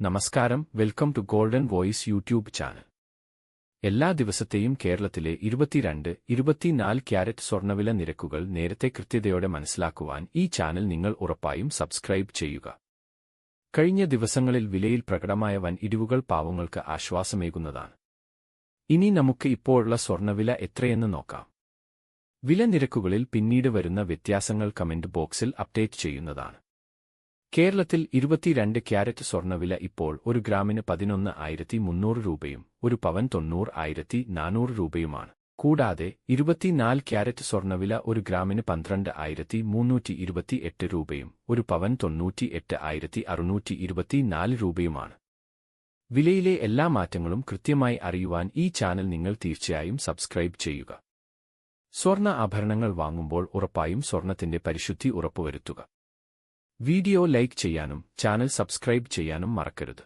നമസ്കാരം welcome to golden voice YouTube channel. എല്ലാ ദിവസത്തെയും കേരളത്തിലെ ഇരുപത്തിരണ്ട് ഇരുപത്തിനാല് ക്യാരറ്റ് സ്വർണവില നിരക്കുകൾ നേരത്തെ കൃത്യതയോടെ മനസ്സിലാക്കുവാൻ ഈ ചാനൽ നിങ്ങൾ ഉറപ്പായും സബ്സ്ക്രൈബ് ചെയ്യുക. കഴിഞ്ഞ ദിവസങ്ങളിൽ വിലയിൽ പ്രകടമായ വൻ ഇടിവുകൾ പാവങ്ങൾക്ക് ആശ്വാസമേകുന്നതാണ്. ഇനി നമുക്ക് ഇപ്പോഴുള്ള സ്വർണവില എത്രയെന്ന് നോക്കാം. വില നിരക്കുകളിൽ പിന്നീട് വരുന്ന വ്യത്യാസങ്ങൾ കമന്റ് ബോക്സിൽ അപ്ഡേറ്റ് ചെയ്യുന്നതാണ്. കേരളത്തിൽ ഇരുപത്തിരണ്ട് ക്യാരറ്റ് സ്വർണവില ഇപ്പോൾ ഒരു ഗ്രാമിന് പതിനൊന്ന് ആയിരത്തി മുന്നൂറ് രൂപയും ഒരു പവൻ തൊണ്ണൂറ് ആയിരത്തി നാനൂറ് രൂപയുമാണ്. കൂടാതെ ഇരുപത്തിനാല് ക്യാരറ്റ് സ്വർണവില ഒരു ഗ്രാമിന് പന്ത്രണ്ട് ആയിരത്തി മുന്നൂറ്റി ഇരുപത്തി എട്ട് രൂപയും ഒരു പവൻ തൊണ്ണൂറ്റി എട്ട് ആയിരത്തി അറുന്നൂറ്റി ഇരുപത്തിനാല് രൂപയുമാണ്. വിലയിലെ എല്ലാ മാറ്റങ്ങളും കൃത്യമായി അറിയുവാൻ ഈ ചാനൽ നിങ്ങൾ തീർച്ചയായും സബ്സ്ക്രൈബ് ചെയ്യുക. സ്വർണ ആഭരണങ്ങൾ വാങ്ങുമ്പോൾ ഉറപ്പായും സ്വർണത്തിന്റെ പരിശുദ്ധി ഉറപ്പുവരുത്തുക. വീഡിയോ ലൈക്ക് ചെയ്യാനും ചാനൽ സബ്സ്ക്രൈബ് ചെയ്യാനും മറക്കരുത്.